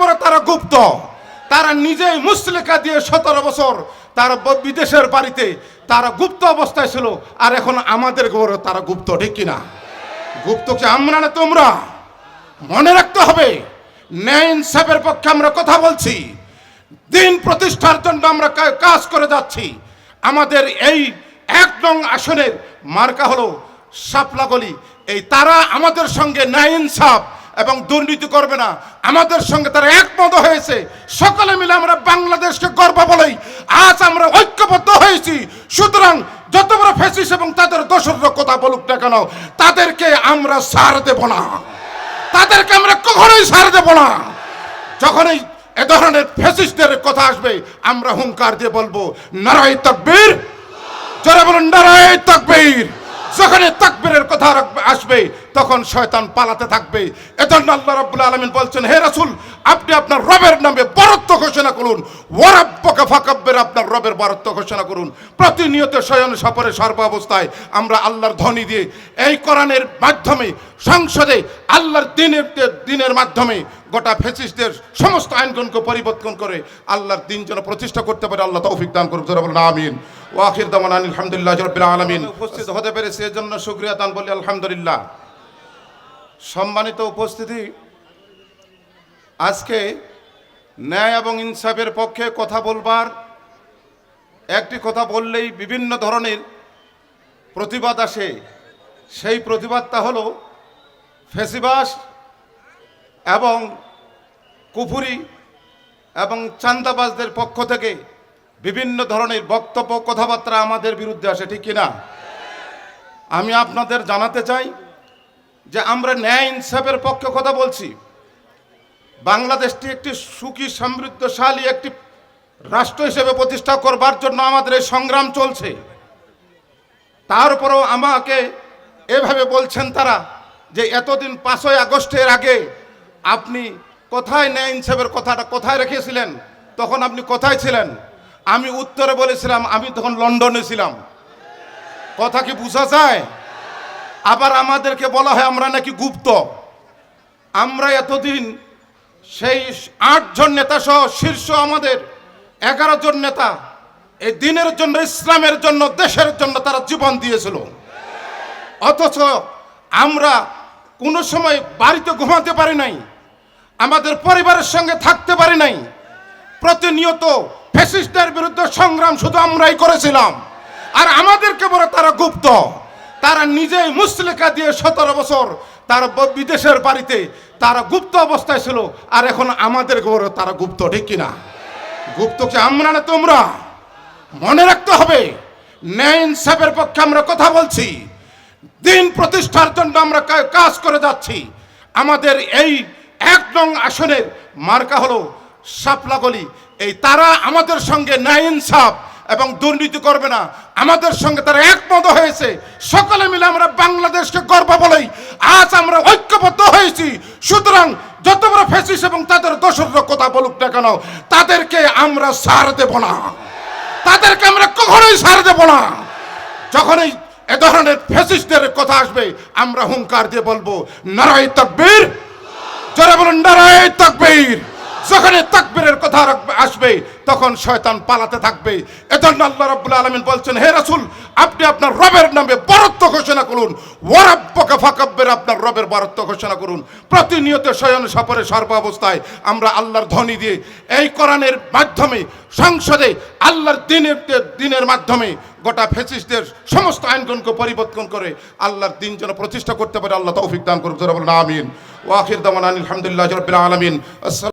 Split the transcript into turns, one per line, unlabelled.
বড় তারা গুপ্ত। তারা নিজেই মুসলিকা দিয়ে সতেরো বছর তারা বিদেশের বাড়িতে তারা গুপ্ত অবস্থায় ছিল, আর এখন আমাদের বড় তারা গুপ্ত, ঠিক কিনা? গুপ্ত কি আমরা না তোমরা? মনে রাখতে হবে, ন্যায় ইনসাফের পক্ষে আমরা কথা বলছি, দিন প্রতিষ্ঠার জন্য আমরা কাজ করে যাচ্ছি। আমাদের এই এক নং আসনের মার্কা হলো সাপলাগলি এই তারা আমাদের সঙ্গে ন্যায় ইনসাফ এবং দুর্নীতি করবে না। আমাদের সঙ্গে তারা একমত হয়েছে। সকলে মিলে আমরা বাংলাদেশকে গর্ব বলেই আজ আমরা ঐক্যবদ্ধ হয়েছি। সুতরাং যত বড় ফেসিস এবং তাদের দোষর কথা বলুক না কেন, তাদেরকে আমরা সার দেব না। তাদেরকে আমরা কখনোই সার দেব না। যখনই এ ধরনের ফেসিস্টদের কথা আসবে, আমরা হুঙ্কার দিয়ে বলব, নারায় তকবীর। যারা বলুন, নারায় তকবীর। যখন তাকবীরের কথা আসবে তখন শয়তান পালাতে থাকবে। এজন্য আল্লাহ রাব্বুল আলামিন বলছেন, হে রাসূল, আপনি আপনার রবের নামে বরত্ব ঘোষণা করুন। ওয়ারাব্বকা ফাকাব্বির, আপনার রবের বরত্ব ঘোষণা করুন। প্রতিনিয়ত শয়ন সফরে সর্বাবস্থায় আমরা আল্লাহর ধ্বনি দিয়ে এই কোরআনের মাধ্যমে, সংসদে, আল্লাহর দিনের দিনের মাধ্যমে গোটা ফেসিস্টদের সমস্ত আইনগুলোকে পরিবর্তন করে আল্লাহর দিন যেন প্রতিষ্ঠা করতে পারে। আল্লাহ তৌফিক দান করুন যারা বলেন, আমিন। ও আখির দামান আলহামদুলিল্লাহ রবিল আলমিন। উপস্থিত হতে পেরেছে, এজন্য শুক্রিয়া দান বলি, আলহামদুলিল্লাহ। সম্মানিত উপস্থিতি, আজকে ন্যায় এবং ইনসাফের পক্ষে কথা বলবার, একটি কথা বললেই বিভিন্ন ধরনের প্রতিবাদ আসে। সেই প্রতিবাদটা হলো ফেসিবাস এবং কুফুরি এবং চান্দাবাজদের পক্ষ থেকে বিভিন্ন ধরনের বক্তব্য, কথাবার্তা আমাদের বিরুদ্ধে আসে, ঠিক কিনা? আমি আপনাদের জানাতে চাই যে আমরা ন্যায় ইনসাফের পক্ষে কথা বলছি। বাংলাদেশটি একটি সুখী, সমৃদ্ধশালী একটি রাষ্ট্র হিসেবে প্রতিষ্ঠা করবার জন্য আমাদের এই সংগ্রাম চলছে। তারপরেও আমাকে এভাবে বলছেন তারা যে এতদিন পাঁচই আগস্টের আগে আপনি কোথায় ন্যায় ইনসাফের কথাটা কোথায় রেখেছিলেন, তখন আপনি কোথায় ছিলেন? আমি উত্তরে বলেছিলাম, আমি তখন লন্ডনে ছিলাম। কথা কি বুঝা যায়? আবার আমাদেরকে বলা হয় আমরা নাকি গুপ্ত। আমরা এতদিন সেই আটজন নেতা সহ শীর্ষ আমাদের, এগারো জন নেতা, এই দিনের জন্য, ইসলামের জন্য, দেশের জন্য তারা জীবন দিয়েছিল। অথচ আমরা কোনো সময় বাড়িতে ঘুমাতে পারি নাই, আমাদের পরিবারের সঙ্গে থাকতে পারি নাই। প্রতিনিয়ত ফ্যাসিস্টের বিরুদ্ধে সংগ্রাম শুধু আমরাই করেছিলাম। আর আমাদেরকে বলে তারা গুপ্ত। তারা নিজেই মুসলিকা দিয়ে সতেরো বছর তারা বিদেশের বাড়িতে তারা গুপ্ত অবস্থায় ছিল, আর এখন আমাদের বলে তারা গুপ্ত, ঠিক কিনা? গুপ্ত কি আমরা না তোমরা? মনে রাখতে হবে ন্যায় ইনসাফের পক্ষে আমরা কথা বলছি, দিন প্রতিষ্ঠার জন্য আমরা কাজ করে যাচ্ছি। আমাদের এই এক নং আসনের মার্কা হলো সাপলাগলি এই তারা আমাদের সঙ্গে ন্যায় ইনসাফ এবং দুর্নীতি করবে না। আমাদের সঙ্গে তারা একমত হয়েছে। সকলে মিলে আমরা বাংলাদেশকে গর্ব বলেই আজ আমরা ঐক্যবদ্ধ হয়েছি। সুতরাং যত বড় ফেসিস এবং তাদের দোষর কথা বলুক না কেন, তাদেরকে আমরা সার দেব না। তাদেরকে আমরা কখনোই সার দেব না। যখনই এ ধরনের ফেসিস্টদের কথা আসবে, আমরা হুঙ্কার দিয়ে বলব, নারায় তকবীর। যারা বলুন, নারায় তকবীর। যখন এই তাকবীরের কথা আসবে তখন শয়তান পালাতে থাকবে। এজন্য আল্লাহ রাব্বুল আলামিন বলছেন, হে রাসূল, আপনি আপনার রবের নামে বরত্ব ঘোষণা করুন। ওয়ারাব্বকা ফাকাব্বির, আপনার রবের বরত্ব ঘোষণা করুন। প্রতিনিয়ত শয়ন সফরে সর্বাবস্থায় আমরা আল্লাহর ধ্বনি দিয়ে এই কোরআনের মাধ্যমে, সংসদে, আল্লাহর দিনের দিনের মাধ্যমে গোটা ফেসিস্টদের সমস্ত আইনগুলোকে পরিবর্তন করে আল্লাহর দিন যেন প্রতিষ্ঠা করতে পারে। আল্লাহ তৌফিক দান বলেন, আমিন। ওয়াখির দামান আলহামদুলিল্লাহ রবিল আলমিন।